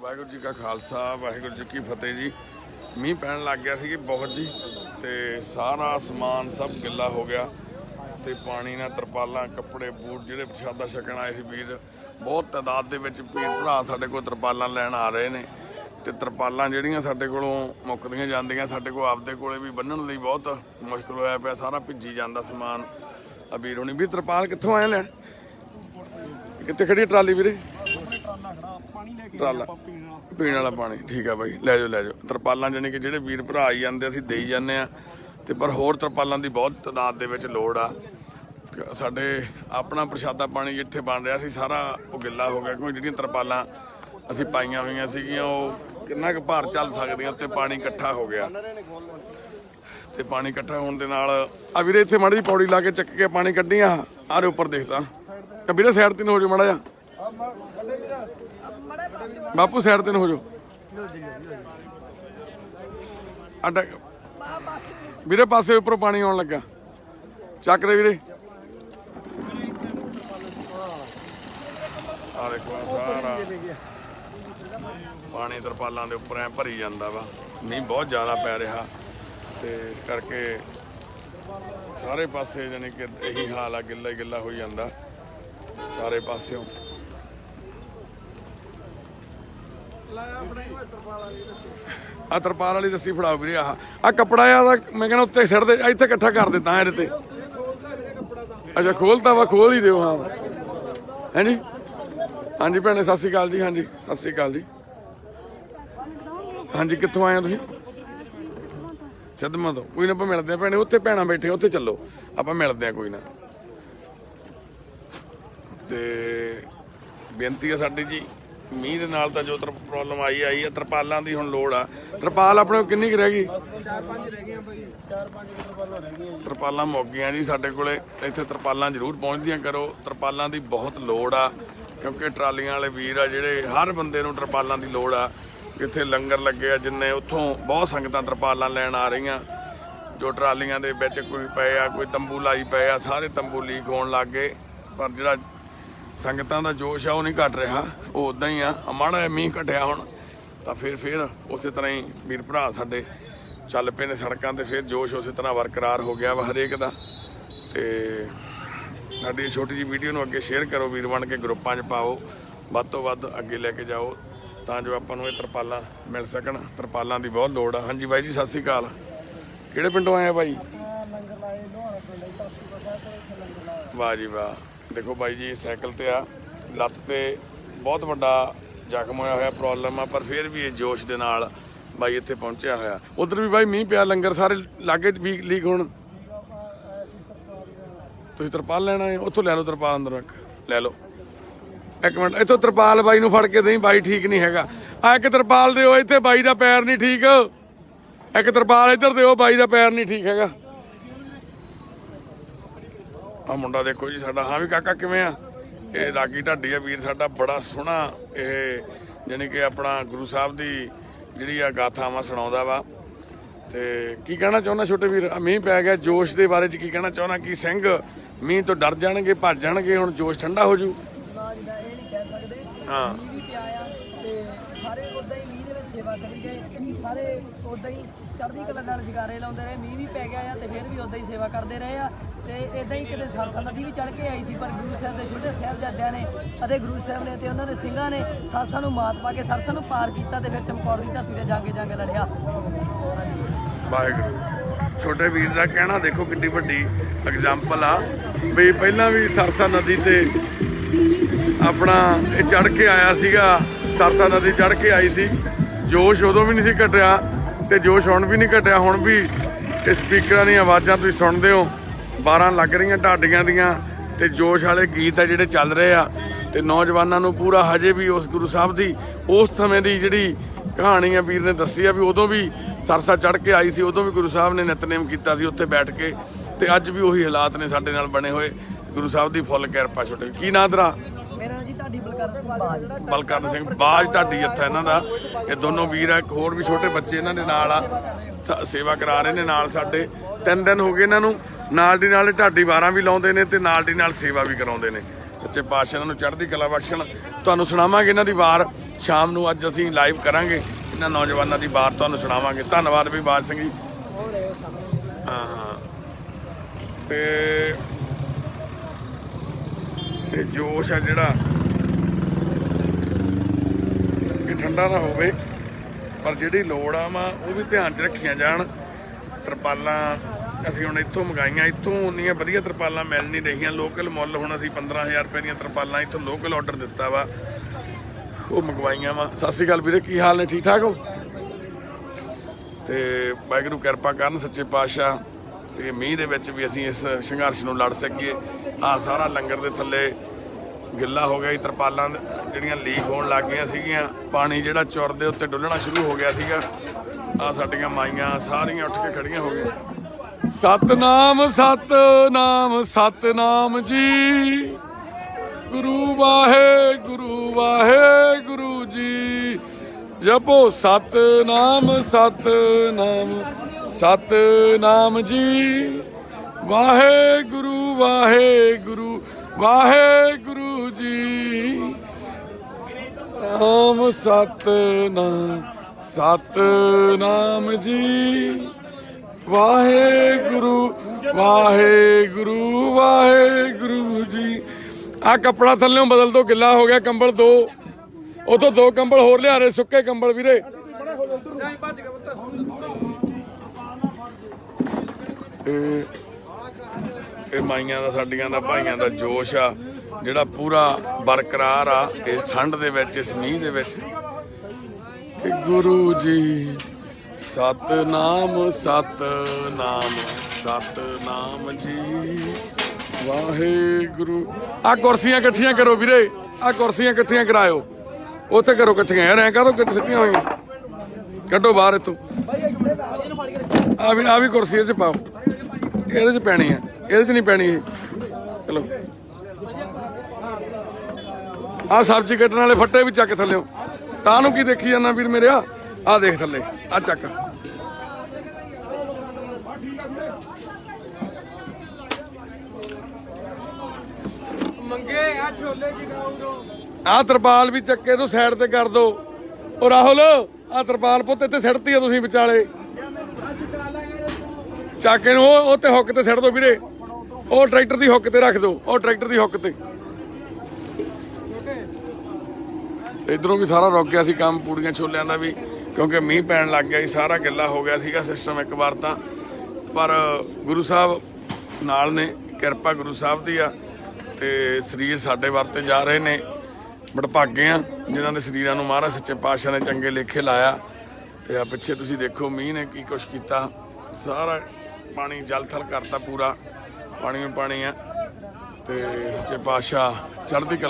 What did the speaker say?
ਵਾਹਿਗੁਰੂ ਜੀ ਕਾ ਖਾਲਸਾ, ਵਾਹਿਗੁਰੂ ਜੀ ਕੀ ਫਤਿਹ ਜੀ। ਮੀਂਹ ਪੈਣ ਲੱਗ ਗਿਆ ਸੀ ਜੀ ਬਹੁਤ ਜੀ, ਤੇ ਸਾਰਾ ਸਮਾਨ ਸਭ ਗਿੱਲਾ ਹੋ ਗਿਆ। ਤੇ ਪਾਣੀ ਨਾਲ ਤਰਪਾਲਾਂ, ਕੱਪੜੇ, ਬੂਟ ਜਿਹੜੇ ਪ੍ਰਸ਼ਾਦਾ ਛਕਣ ਆਏ ਸੀ ਵੀਰ, ਬਹੁਤ ਤਾਦਾਦ ਦੇ ਵਿੱਚ ਵੀਰ ਭਰਾ ਸਾਡੇ ਕੋਲ ਤਰਪਾਲਾਂ ਲੈਣ ਆ ਰਹੇ ਨੇ। ਤੇ ਤਰਪਾਲਾਂ ਜਿਹੜੀਆਂ ਸਾਡੇ ਕੋਲੋਂ ਮੁੱਕਦੀਆਂ ਜਾਂਦੀਆਂ, ਸਾਡੇ ਕੋਲ ਆਪਦੇ ਕੋਲੇ ਵੀ ਬੰਨਣ ਲਈ ਬਹੁਤ ਮੁਸ਼ਕਲ ਹੋਇਆ ਪਿਆ, ਸਾਰਾ ਭਿੱਜੀ ਜਾਂਦਾ ਸਮਾਨ। ਆ ਵੀਰ ਹੁਣੀ ਵੀ ਤਰਪਾਲ ਕਿੱਥੋਂ ਆਏ ਲੈਣ? ਕਿੱਥੇ ਖੜੀ ਟਰਾਲੀ ਵੀਰੇ? ਟਰਾਲਾ ਪੀਣ ਵਾਲਾ। ਪਾਣੀ ਠੀਕ ਆ ਬਾਈ ਲੈ ਜਾਓ ਲੈ ਜਾਓ। ਤਰਪਾਲਾਂ ਜਾਨੀ ਕਿ ਜਿਹੜੇ ਵੀਰ ਭਰਾ ਆਈ ਜਾਂਦੇ ਅਸੀਂ ਦੇਈ ਜਾਂਦੇ ਆ। ਤੇ ਪਰ ਹੋਰ ਤਰਪਾਲਾਂ ਦੀ ਬਹੁਤ ਤਾਦਾਦ ਦੇ ਵਿੱਚ ਲੋੜ ਆ। ਤੇ ਸਾਡੇ ਆਪਣਾ ਪ੍ਰਸ਼ਾਦਾ ਪਾਣੀ ਜਿੱਥੇ ਬਣ ਰਿਹਾ ਸੀ ਸਾਰਾ ਉਹ ਗਿੱਲਾ ਹੋ ਗਿਆ ਕਿਉਂਕਿ ਜਿਹੜੀਆਂ ਤਰਪਾਲਾਂ ਅਸੀਂ ਪਾਈਆਂ ਹੋਈਆਂ ਸੀਗੀਆਂ ਉਹ ਕਿੰਨਾ ਕੁ ਭਾਰ ਚੱਲ ਸਕਦੀਆਂ ਉੱਤੇ ਪਾਣੀ ਇਕੱਠਾ ਹੋ ਗਿਆ। ਤੇ ਪਾਣੀ ਇਕੱਠਾ ਹੋਣ ਦੇ ਨਾਲ ਆ ਵੀਰੇ ਇੱਥੇ ਮਾੜੀ ਜਿਹੀ ਪੌੜੀ ਲਾ ਕੇ ਚੱਕ ਕੇ ਪਾਣੀ ਕੱਢੀਆਂ ਆਰੇ ਉੱਪਰ ਦੇਖਦਾ ਆ ਵੀਰੇ ਸਾਈਡ ਤੇ ਨੂੰ ਹੋ ਮਾੜਾ ਜਿਹਾ। ਬਾਪੂ ਸਾਈਡ ਤੇ ਨੂੰ ਹੋ ਜਾਓ। ਅੱਡਾ ਵੀਰੇ, ਪਾਸੇ ਉੱਪਰੋਂ ਪਾਣੀ ਆਉਣ ਲੱਗਾ। ਚੱਕ ਦੇ ਵੀਰੇ। ਆ ਦੇਖੋ ਸਾਰਾ। ਪਾਣੀ ਤਰਪਾਲਾਂ ਦੇ ਉੱਪਰ ਐ ਭਰੀ ਜਾਂਦਾ ਵਾ। ਮੀਂਹ ਬਹੁਤ ਜ਼ਿਆਦਾ ਪੈ ਰਿਹਾ। ਤੇ ਇਸ ਕਰਕੇ ਸਾਰੇ ਪਾਸੇ ਜਾਨੀ ਕਿ ਇਹੀ ਹਾਲ ਆ ਗਿੱਲਾ ਗਿੱਲਾ ਹੋਈ ਜਾਂਦਾ। ਸਾਰੇ ਪਾਸਿਓਂ। ਆ ਤਰਪਾਲ ਵਾਲੀ ਦੱਸੀ ਫੜਾਓ ਵੀਰੇ, ਆਹ। ਆ ਕੱਪੜਾ ਆ ਦਾ ਮੈਂ ਕਹਿੰਦਾ ਉੱਤੇ ਸਿਰ ਦੇ, ਇੱਥੇ ਇਕੱਠਾ ਕਰ ਦਿੱਤਾ ਇਹਦੇ ਤੇ। ਅੱਛਾ, ਖੋਲਤਾ ਵਾ, ਖੋਲ ਹੀ ਦਿਓ, ਹਾਂ। ਹੈਂਜੀ ਹਾਂਜੀ ਭੈਣੇ, ਸਤਿ ਸ਼੍ਰੀ ਅਕਾਲ ਜੀ, ਹਾਂਜੀ, ਸਤਿ ਸ਼੍ਰੀ ਅਕਾਲ ਜੀ। ਹਾਂਜੀ, ਕਿੱਥੋਂ ਆਏ ਹੋ ਤੁਸੀਂ? ਸਿੱਧਵਾਂ ਤੋਂ। ਕੋਈ ਨਾ, ਆਪਾਂ ਮਿਲਦੇ ਆ ਭੈਣੇ, ਉੱਥੇ ਭੈਣਾਂ ਬੈਠੇ, ਉੱਥੇ ਚੱਲੋ। ਆਪਾਂ ਮਿਲਦੇ ਆ, ਕੋਈ ਨਾ। ਤੇ ਬੇਨਤੀ ਆ ਸਾਡੀ ਜੀ ਮੀਂਹ ਦੇ ਨਾਲ ਤਾਂ ਜੋ ਤਰ ਪ੍ਰੋਬਲਮ ਆਈ ਆਈ ਹੈ ਤਰਪਾਲਾਂ ਦੀ ਹੁਣ ਲੋੜ ਆ। ਤਰਪਾਲ ਆਪਣੇ ਕੋਲ ਕਿੰਨੀ ਕੁ ਰਹਿ ਗਈ? ਚਾਰ ਪੰਜ ਰਹਿ ਗਈਆਂ ਭਾਈ ਚਾਰ ਪੰਜ ਤਰਪਾਲਾਂ ਰਹਿ ਗਈਆਂ ਤਰਪਾਲਾਂ ਮੁੱਕ ਗਈਆਂ ਜੀ ਸਾਡੇ ਕੋਲੇ ਇੱਥੇ ਤਰਪਾਲਾਂ ਜ਼ਰੂਰ ਪਹੁੰਚਦੀਆਂ ਕਰੋ। ਤਰਪਾਲਾਂ ਦੀ ਬਹੁਤ ਲੋੜ ਆ ਕਿਉਂਕਿ ਟਰਾਲੀਆਂ ਵਾਲੇ ਵੀਰ ਆ ਜਿਹੜੇ ਹਰ ਬੰਦੇ ਨੂੰ ਤਰਪਾਲਾਂ ਦੀ ਲੋੜ ਆ। ਇੱਥੇ ਲੰਗਰ ਲੱਗੇ ਆ ਜਿੰਨੇ ਉੱਥੋਂ ਬਹੁਤ ਸੰਗਤਾਂ ਤਰਪਾਲਾਂ ਲੈਣ ਆ ਰਹੀਆਂ। ਜੋ ਟਰਾਲੀਆਂ ਦੇ ਵਿੱਚ ਕੋਈ ਪਏ ਆ ਕੋਈ ਤੰਬੂ ਲਾਈ ਪਏ ਆ ਸਾਰੇ ਤੰਬੂ ਲੀਕ ਹੋਣ ਲੱਗ ਗਏ। ਪਰ ਜਿਹੜਾ ਸੰਗਤਾਂ ਦਾ ਜੋਸ਼ ਆ ਉਹ ਨਹੀਂ ਘਟ ਰਿਹਾ। ਉਹ ਉਦਾਂ ਹੀ ਆ। ਮਾੜਾ ਮੀਂਹ ਘਟਿਆ ਹੁਣ ਤਾਂ ਫਿਰ ਫਿਰ ਉਸੇ ਤਰ੍ਹਾਂ ਹੀ ਵੀਰ ਭਰਾ ਸਾਡੇ ਚੱਲ ਪਏ ਨੇ ਸੜਕਾਂ ਤੇ ਫਿਰ ਜੋਸ਼ ਉਸੇ ਤਰ੍ਹਾਂ ਬਰਕਰਾਰ ਹੋ ਗਿਆ ਵਾ ਹਰੇਕ ਦਾ। ਤੇ ਸਾਡੀ ਛੋਟੀ ਜੀ ਵੀਡੀਓ ਨੂੰ ਅੱਗੇ ਸ਼ੇਅਰ ਕਰੋ ਵੀਰ ਬਣ ਕੇ ਗਰੁੱਪਾਂ 'ਚ ਪਾਓ। ਵੱਧ ਤੋਂ ਵੱਧ ਅੱਗੇ ਲੈ ਕੇ ਜਾਓ ਤਾਂ ਜੋ ਆਪਾਂ ਨੂੰ ਇਹ ਤਰਪਾਲਾਂ ਮਿਲ ਸਕਣ। ਤਰਪਾਲਾਂ ਦੀ ਬਹੁਤ ਲੋੜ ਆ। ਹਾਂਜੀ ਬਾਈ ਜੀ ਸਤਿ ਸ੍ਰੀ ਅਕਾਲ। ਕਿਹੜੇ ਪਿੰਡੋਂ ਆਏ ਆ ਬਾਈ? ਵਾਹ ਜੀ ਵਾਹ। ਦੇਖੋ ਬਾਈ ਜੀ, ਸਾਈਕਲ ਤੇ ਆ, ਲੱਤ ਤੇ ਬਹੁਤ ਵੱਡਾ ਜ਼ਖਮ ਹੋਇਆ ਹੋਇਆ ਪ੍ਰੋਬਲਮ ਆ, ਪਰ ਫਿਰ ਵੀ ਇਹ ਜੋਸ਼ ਦੇ ਨਾਲ ਬਾਈ ਇੱਥੇ ਪਹੁੰਚਿਆ ਹੋਇਆ। ਉਧਰ ਵੀ ਬਾਈ ਮੀਂਹ ਪਿਆ, ਲੰਗਰ ਸਾਰੇ ਲਾਗੇ ਵੀ ਲੀਕ ਹੋਣ। ਤੁਸੀਂ ਤਰਪਾਲ ਲੈਣਾ ਹੈ? ਉੱਥੋਂ ਲੈ ਲਓ ਤਰਪਾਲ ਅੰਦਰੋਂ ਇੱਕ ਲੈ ਲਓ। ਇੱਕ ਮਿੰਟ, ਇੱਥੋਂ ਤਰਪਾਲ ਬਾਈ ਨੂੰ ਫੜ ਕੇ ਦੇਈ, ਬਾਈ ਠੀਕ ਨਹੀਂ ਹੈਗਾ। ਆ ਇੱਕ ਤਰਪਾਲ ਦਿਓ, ਇੱਥੇ ਬਾਈ ਦਾ ਪੈਰ ਨਹੀਂ ਠੀਕ। ਇੱਕ ਤਰਪਾਲ ਇੱਧਰ ਦਿਓ, ਬਾਈ ਦਾ ਪੈਰ ਨਹੀਂ ਠੀਕ ਹੈਗਾ। ਆ ਮੁੰਡਾ ਦੇਖੋ ਜੀ ਸਾਡਾ। ਹਾਂ ਵੀ ਕਾਕਾ ਕਿਵੇਂ ਆ? ਇਹ ਰਾਗੀ ਢਾਡੀ ਆ ਵੀਰ, ਸਾਡਾ ਬੜਾ ਸੋਹਣਾ ਇਹ ਯਾਨੀ ਕਿ ਆਪਣਾ ਗੁਰੂ ਸਾਹਿਬ ਦੀ ਜਿਹੜੀ ਆ ਗਾਥਾਵਾਂ ਸੁਣਾਉਂਦਾ ਵਾ। ਤੇ ਕੀ ਕਹਿਣਾ ਚਾਹੁੰਦਾ ਛੋਟੇ ਵੀਰ? ਮੀਂਹ ਪੈ ਗਿਆ, ਜੋਸ਼ ਦੇ ਬਾਰੇ ਚ ਕੀ ਕਹਿਣਾ ਚਾਹੁੰਦਾ? ਕਿ ਸਿੰਘ? ਮੀਂਹ ਤੋਂ ਡਰ ਜਾਣਗੇ, ਭੱਜ ਜਾਣਗੇ, ਹੁਣ ਜੋਸ਼ ਠੰਡਾ ਹੋ ਜੂ? ਹਾਂ। ਮੀਂਹ ਵੀ ਪਿਆ ਆ ਤੇ ਸਾਰੇ ਉਦਾਂ ਹੀ ਮੀਂਹ ਦੇ ਵਿੱਚ ਸੇਵਾ ਕਰੀ ਗਏ। ਸਾਰੇ ਉਦਾਂ ਹੀ ਚੜ੍ਹਦੀ ਕਲਾ ਨਾਲ ਜਗਾਰੇ ਲਾਉਂਦੇ ਰਹੇ, ਮੀਂਹ ਵੀ ਪੈ ਗਿਆ ਆ ਤੇ ਫਿਰ ਵੀ ਉਦਾਂ ਹੀ ਸੇਵਾ ਕਰਦੇ ਰਹੇ ਆ। ਤੇ ਇਦਾਂ ਹੀ ਕਿਤੇ ਸਰਸਾ ਨਦੀ ਵੀ ਚੜ੍ਹ ਕੇ ਆਈ ਸੀ, ਪਰ ਗੁਰੂ ਸਾਹਿਬ ਦੇ ਛੋਟੇ ਸਾਹਿਬਜ਼ਾਦਿਆਂ ਨੇ ਅਤੇ ਗੁਰੂ ਸਾਹਿਬ ਨੇ ਤੇ ਉਹਨਾਂ ਦੇ ਸਿੰਘਾਂ ਨੇ ਸਰਸਾ ਨੂੰ ਮਾਤ ਪਾ ਕੇ ਸਰਸਾ ਨੂੰ ਪਾਰ ਕੀਤਾ ਤੇ ਫਿਰ ਚਮਕੌਰ ਦੀ ਧਰਤੀ ਤੇ ਜਾ ਕੇ ਲੜਿਆ। ਵਾਹਿਗੁਰੂ। ਛੋਟੇ ਵੀਰ ਦਾ ਕਹਿਣਾ ਦੇਖੋ ਕਿੰਨੀ ਵੱਡੀ ਐਗਜ਼ਾਮਪਲ ਆ, ਵੀ ਪਹਿਲਾਂ ਵੀ ਸਰਸਾ ਨਦੀ ਤੇ ਆਪਣਾ ਇਹ ਚੜ ਕੇ ਆਇਆ ਸੀਗਾ, ਸਰਸਾ ਨਦੀ ਚੜ ਕੇ ਆਈ ਸੀ। ਜੋਸ਼ ਉਦੋਂ ਵੀ ਨਹੀਂ ਸੀ ਘਟਿਆ ਤੇ ਜੋਸ਼ ਹੁਣ ਵੀ ਨਹੀਂ ਘਟਿਆ, ਹੁਣ ਵੀ ਇਹ ਸਪੀਕਰਾਂ ਦੀਆਂ ਆਵਾਜ਼ਾਂ ਤੁਸੀਂ ਸੁਣਦੇ ਹੋ। 12 ਲੱਗ ਰਹੀਆਂ ਢਾਡੀਆਂ ਦੀਆਂ ਤੇ ਜੋਸ਼ ਵਾਲੇ ਗੀਤ ਆ ਜਿਹੜੇ ਚੱਲ ਰਹੇ ਆ ਤੇ ਨੌਜਵਾਨਾਂ ਨੂੰ ਪੂਰਾ ਹਜੇ ਵੀ ਉਸ ਗੁਰੂ ਸਾਹਿਬ ਦੀ, ਉਸ ਸਮੇਂ ਦੀ ਜਿਹੜੀ ਕਹਾਣੀ ਆ ਵੀਰ ਨੇ ਦੱਸੀ ਆ ਵੀ ਉਦੋਂ ਵੀ ਸਰਸਾ ਚੜ ਕੇ ਆਈ ਸੀ, ਉਦੋਂ ਵੀ ਗੁਰੂ ਸਾਹਿਬ ਨੇ ਨਿਤਨੇਮ ਕੀਤਾ ਸੀ ਉੱਥੇ ਬੈਠ ਕੇ ਤੇ ਅੱਜ ਵੀ ਉਹੀ ਹਾਲਾਤ ਨੇ ਸਾਡੇ ਨਾਲ ਬਣੇ ਹੋਏ। ਗੁਰੂ ਸਾਹਿਬ ਦੀ ਫੁੱਲ ਕਿਰਪਾ ਛੋਟੇ ਕੀ ਨਾਂ ਤੇਰਾ? ਬਲਕਰਨ ਸਿੰਘ ਬਾਜ। ਬਲਕਰਨ ਸਿੰਘ ਬਾਜ ਢਾਡੀ ਇੱਥੇ ਇਹਨਾਂ ਦਾ। ਇਹ ਦੋਨੋਂ ਵੀਰ ਆ, ਇੱਕ ਹੋਰ ਵੀ ਛੋਟੇ ਬੱਚੇ ਇਹਨਾਂ ਦੇ ਨਾਲ ਆ। ਸੇਵਾ ਕਰਾ ਰਹੇ ਨੇ ਨਾਲ ਸਾਡੇ। ਤਿੰਨ ਦਿਨ ਹੋ ਗਏ ਇਹਨਾਂ ਨੂੰ। ਨਾਲ ਦੀ ਨਾਲ ਢਾਡੀ ਵਾਰਾਂ ਵੀ ਲਾਉਂਦੇ ਨੇ ਤੇ ਨਾਲ ਦੀ ਨਾਲ ਸੇਵਾ ਵੀ ਕਰਾਉਂਦੇ ਨੇ। ਸੱਚੇ ਪਾਤਸ਼ਾਹ ਇਹਨਾਂ ਨੂੰ ਚੜ੍ਹਦੀ ਕਲਾ ਬਖਸ਼ਣ। ਤੁਹਾਨੂੰ ਸੁਣਾਵਾਂਗੇ ਇਹਨਾਂ ਦੀ ਵਾਰ। ਸ਼ਾਮ ਨੂੰ ਅੱਜ ਅਸੀਂ ਲਾਈਵ ਕਰਾਂਗੇ। ਇਹਨਾਂ ਨੌਜਵਾਨਾਂ ਦੀ ਵਾਰ ਤੁਹਾਨੂੰ ਸੁਣਾਵਾਂਗੇ। ਧੰਨਵਾਦ ਵੀ ਬਾਜ ਸਿੰਘ ਜੀ। ਹਾਂ ਹਾਂ। ਤੇ ਤੇ ਜੋਸ਼ ਆ ਜਿਹੜਾ ਇਹ ਠੰਡਾ ਨਾ ਹੋਵੇ, ਪਰ ਜਿਹੜੀ ਲੋੜ ਆ ਵਾ, ਉਹ ਵੀ ਧਿਆਨ 'ਚ ਰੱਖੀਆਂ ਜਾਣ। ਤਰਪਾਲਾਂ ਅਸੀਂ ਹੁਣ ਇੱਥੋਂ ਮੰਗਾਈਆਂ, ਇੱਥੋਂ ਉਨੀਆਂ ਵਧੀਆ ਤਰਪਾਲਾਂ ਮਿਲ ਨਹੀਂ ਰਹੀਆਂ। ਲੋਕਲ ਮੁੱਲ ਹੁਣ ਅਸੀਂ 15000 ਰੁਪਏ ਦੀਆਂ ਤਰਪਾਲਾਂ ਇੱਥੋਂ ਲੋਕਲ ਆਰਡਰ ਦਿੱਤਾ ਵਾ। ਉਹ ਮੰਗਵਾਈਆਂ ਵਾ। ਸਤਿ ਸ਼੍ਰੀ ਅਕਾਲ ਵੀਰੇ, ਕੀ ਹਾਲ ਨੇ? ਠੀਕ ਠਾਕ ਹੋ? ਤੇ ਵਾਹਿਗੁਰੂ ਕਿਰਪਾ ਕਰਨ, ਸੱਚੇ ਪਾਤਸ਼ਾਹ। ਤੇ ਮੀਂਹ ਦੇ ਵਿੱਚ ਵੀ ਅਸੀਂ ਇਸ ਸੰਘਰਸ਼ ਨੂੰ ਲੜ ਸਕੀਏ। ਆ ਸਾਰਾ ਲੰਗਰ ਦੇ ਥੱਲੇ ਗਿੱਲਾ ਹੋ ਗਿਆ ਜੀ, ਤਰਪਾਲਾਂ ਜਿਹੜੀਆਂ ਲੀਕ ਹੋਣ ਲੱਗ ਗਈਆਂ ਸੀਗੀਆਂ, ਪਾਣੀ ਜਿਹੜਾ ਚੁਰ ਦੇ ਉੱਤੇ ਡੁੱਲਣਾ ਸ਼ੁਰੂ ਹੋ ਗਿਆ ਸੀਗਾ ਆ ਸਾਡੀਆਂ ਮਾਈਆਂ ਸਾਰੀਆਂ ਉੱਠ ਕੇ ਖੜੀਆਂ ਹੋ ਗਈਆਂ। ਸਤਨਾਮ ਸਤਨਾਮ ਸਤਨਾਮ ਜੀ। ਗੁਰੂ ਵਾਹਿਗੁਰੂ ਵਾਹਿਗੁਰੂ ਜੀ। ਜਪੋ ਸਤਨਾਮ ਸਤਨਾਮ ਸਤਨਾਮ ਜੀ। ਵਾਹਿਗੁਰੂ ਵਾਹਿਗੁਰੂ। ਵਾਹਿਗੁਰੂ ਜੀ। ਨਾਮ ਸਤਨਾਮ ਸਤਨਾਮ ਜੀ। ਵਾਹਿਗੁਰੂ ਵਾਹਿਗੁਰੂ ਵਾਹਿਗੁਰੂ ਜੀ। ਆ ਕੱਪੜਾ ਥੱਲੇੋਂ ਬਦਲ ਦੋ, ਗਿੱਲਾ ਹੋ ਗਿਆ ਕੰਬਲ ਦੋ। ਉਥੋਂ ਦੋ ਕੰਬਲ ਹੋਰ ਲਿਆ ਰਹੇ, ਸੁੱਕੇ ਕੰਬਲ ਵੀਰੇ। ਇਹ ਇਹ ਮਾਈਆਂ ਦਾ, ਸਾਡੀਆਂ ਦਾ, ਭਾਈਆਂ ਦਾ ਜੋਸ਼ ਆ, ਜਿਹੜਾ ਪੂਰਾ ਬਰਕਰਾਰ ਆ ਇਸ ਠੰਡ ਦੇ ਵਿੱਚ, ਇਸ ਮੀਂਹ ਦੇ ਵਿੱਚ। ਤੇ ਗੁਰੂ ਜੀ, ਸਤਨਾਮ ਸਤਨਾਮ ਸਤਨਾਮ ਜੀ। ਵਾਹਿਗੁਰੂ। ਆ ਕੁਰਸੀਆਂ ਇਕੱਠੀਆਂ ਕਰੋ ਵੀਰੇ ਆ ਕੁਰਸੀਆਂ ਇਕੱਠੀਆਂ ਕਰਾਇਓ। ਉੱਥੇ ਕਰੋ ਇਕੱਠੀਆਂ। ਯਾਰ ਐਂ ਕਾਹਤੋਂ ਕਿੱਥੇ ਸਿੱਟੀਆਂ ਹੋਈਆਂ? ਕੱਢੋ ਬਾਹਰ ਇੱਥੋਂ। ਆ ਵੀ ਆ ਵੀ ਕੁਰਸੀ ਇਹ ਚ ਪਾਓ। ਇਹਦੇ ਚ ਪੈਣੀ ਆ। ਇਹਦੇ ਚ ਨਹੀਂ ਪੈਣੀ। ਇਹ ਚਲੋ। ਆ ਸਬਜ਼ੀ ਕੱਟਣ ਵਾਲੇ ਫੱਟੇ ਵੀ ਚੱਕ ਥੱਲਿਓ ਤਾਂ ਨੂੰ ਕੀ ਦੇਖੀ ਜਾਂਦਾ ਵੀਰ ਮੇਰਿਆ ਆ ਦੇਖ ਥੱਲੇ। ਆ ਚੱਕ। ਮੰਗੇ ਆ ਛੋਲੇ ਤਰਪਾਲ ਵੀ ਚੱਕੇ ਤੋਂ ਸਾਈਡ ਤੇ ਕਰ ਦੋ। ਉਹ ਰਾਹੁਲ ਆ ਤਰਪਾਲ ਪੁੱਤ ਇੱਥੇ ਸਿੱਟਤੀ ਆ ਤੁਸੀਂ ਵਿਚਾਲੇ। ਚਾਕੇ ਨੂੰ ਉਹ ਉਹ ਤੇ ਹੁੱਕ ਤੇ ਸਿੱਟ ਦੋ ਵੀਰੇ। ਉਹ ਟਰੈਕਟਰ ਦੀ ਹੁੱਕ ਤੇ ਰੱਖ ਦਿਓ, ਉਹ ਟਰੈਕਟਰ ਦੀ ਹੁੱਕ ਤੇ। ਇਧਰੋਂ ਵੀ ਸਾਰਾ ਰੁਕ ਗਿਆ ਸੀ ਕੰਮ, ਪੂੜੀਆਂ ਛੋਲਿਆਂ ਦਾ ਵੀ, ਕਿਉਂਕਿ ਮੀਂਹ ਪੈਣ ਲੱਗ ਗਿਆ ਸੀ, ਸਾਰਾ ਗਿੱਲਾ ਹੋ ਗਿਆ ਸੀਗਾ ਸਿਸਟਮ ਇੱਕ ਵਾਰ ਤਾਂ। ਪਰ ਗੁਰੂ ਸਾਹਿਬ ਨਾਲ ਨੇ, ਕਿਰਪਾ ਗੁਰੂ ਸਾਹਿਬ ਦੀ ਆ, ਤੇ ਸਰੀਰ ਸਾਡੇ ਵਰਤੇ ਜਾ ਰਹੇ ਨੇ। ਬੜਭਾਗੇ ਆ, ਜਿਨ੍ਹਾਂ ਦੇ ਸਰੀਰਾਂ ਨੂੰ ਮਹਾਰਾਜ ਸੱਚੇ ਪਾਤਸ਼ਾਹ ਨੇ ਚੰਗੇ ਲੇਖੇ ਲਾਇਆ। ਤੇ ਆ ਪਿੱਛੇ ਤੁਸੀਂ ਦੇਖੋ, ਮੀਂਹ ਨੇ ਕੀ ਕੁਛ ਕੀਤਾ। ਸਾਰਾ ਪਾਣੀ ਜਲ ਥਲ ਕਰਤਾ ਪੂਰਾ। ਪਾਣੀ ਵਿੱਚ ਪਾਣੀ ਆ ਤੇ ਸੱਚੇ ਪਾਤਸ਼ਾਹ ਚੜ੍ਹਦੀ ਕਲਾ